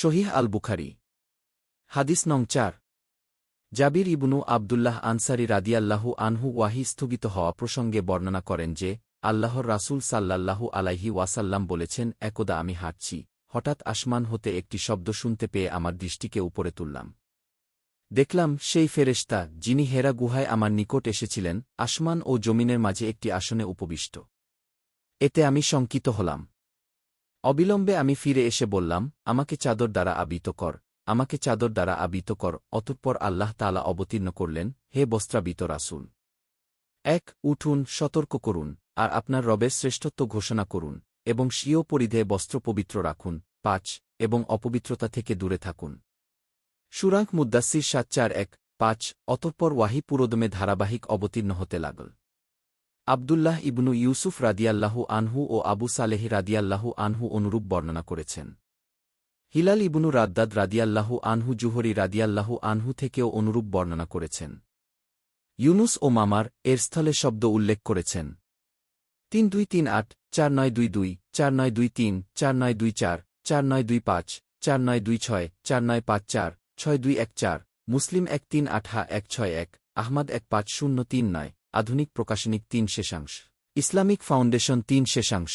শহীহ আল বুখারি হাদিস নং চার। জাবির ইবনু আবদুল্লাহ আনসারি রাদিয়াল্লাহু আনহু ওয়াহি স্থগিত হওয়া প্রসঙ্গে বর্ণনা করেন যে, আল্লাহর রাসূল সাল্লাল্লাহু আলাইহি ওয়াসাল্লাম বলেছেন, একদা আমি হাঁটছি। হঠাৎ আসমান হতে একটি শব্দ শুনতে পেয়ে আমার দৃষ্টিকে উপরে তুললাম। দেখলাম সেই ফেরেশতা, যিনি হেরা গুহায় আমার নিকট এসেছিলেন, আসমান ও জমিনের মাঝে একটি আসনে উপবিষ্ট। এতে আমি শঙ্কিত হলাম। অবিলম্বে আমি ফিরে এসে বললাম, আমাকে চাদর দ্বারা আবিত কর, আমাকে চাদর দ্বারা আবিত কর, অতঃপর আল্লাহ তালা অবতীর্ণ করলেন, হে বস্ত্রাবিত রাসূল। এক, উঠুন, সতর্ক করুন, আর আপনার রবের শ্রেষ্ঠত্ব ঘোষণা করুন, এবং স্বীয় পরিধে বস্ত্র পবিত্র রাখুন। পাঁচ, এবং অপবিত্রতা থেকে দূরে থাকুন। সুরাঙ্ক মুদ্দাসির সাত চার এক, পাঁচ, অতঃপর ওয়াহি পুরোদমে ধারাবাহিক অবতীর্ণ হতে লাগল। আবদুল্লাহ ইবনু ইউসুফ রাদিয়াল্লাহু আনহু ও আবু সালেহ রাদিয়াল্লাহু আনহু অনুরূপ বর্ণনা করেছেন। হিলাল ইবনু রাদ্দাদ রাদিয়াল্লাহু আনহু জুহরি রাদিয়াল্লাহু আনহু থেকেও অনুরূপ বর্ণনা করেছেন। ইউনুস ও মামার এর স্থলে শব্দ উল্লেখ করেছেন। তিন দুই তিন আট, চার নয় দুই দুই, চার নয় দুই তিন, চার নয় দুই চার চার নয় দুই পাঁচ, চার নয় দুই ছয়, চার নয় পাঁচ চার, ছয় দুই এক চার, মুসলিম এক তিন আঠা এক ছয় এক, আহমদ এক পাঁচ শূন্য তিন নয়। আধুনিক প্রকাশনিক তিন শেষাংশ। ইসলামিক ফাউন্ডেশন তিন শেষাংশ।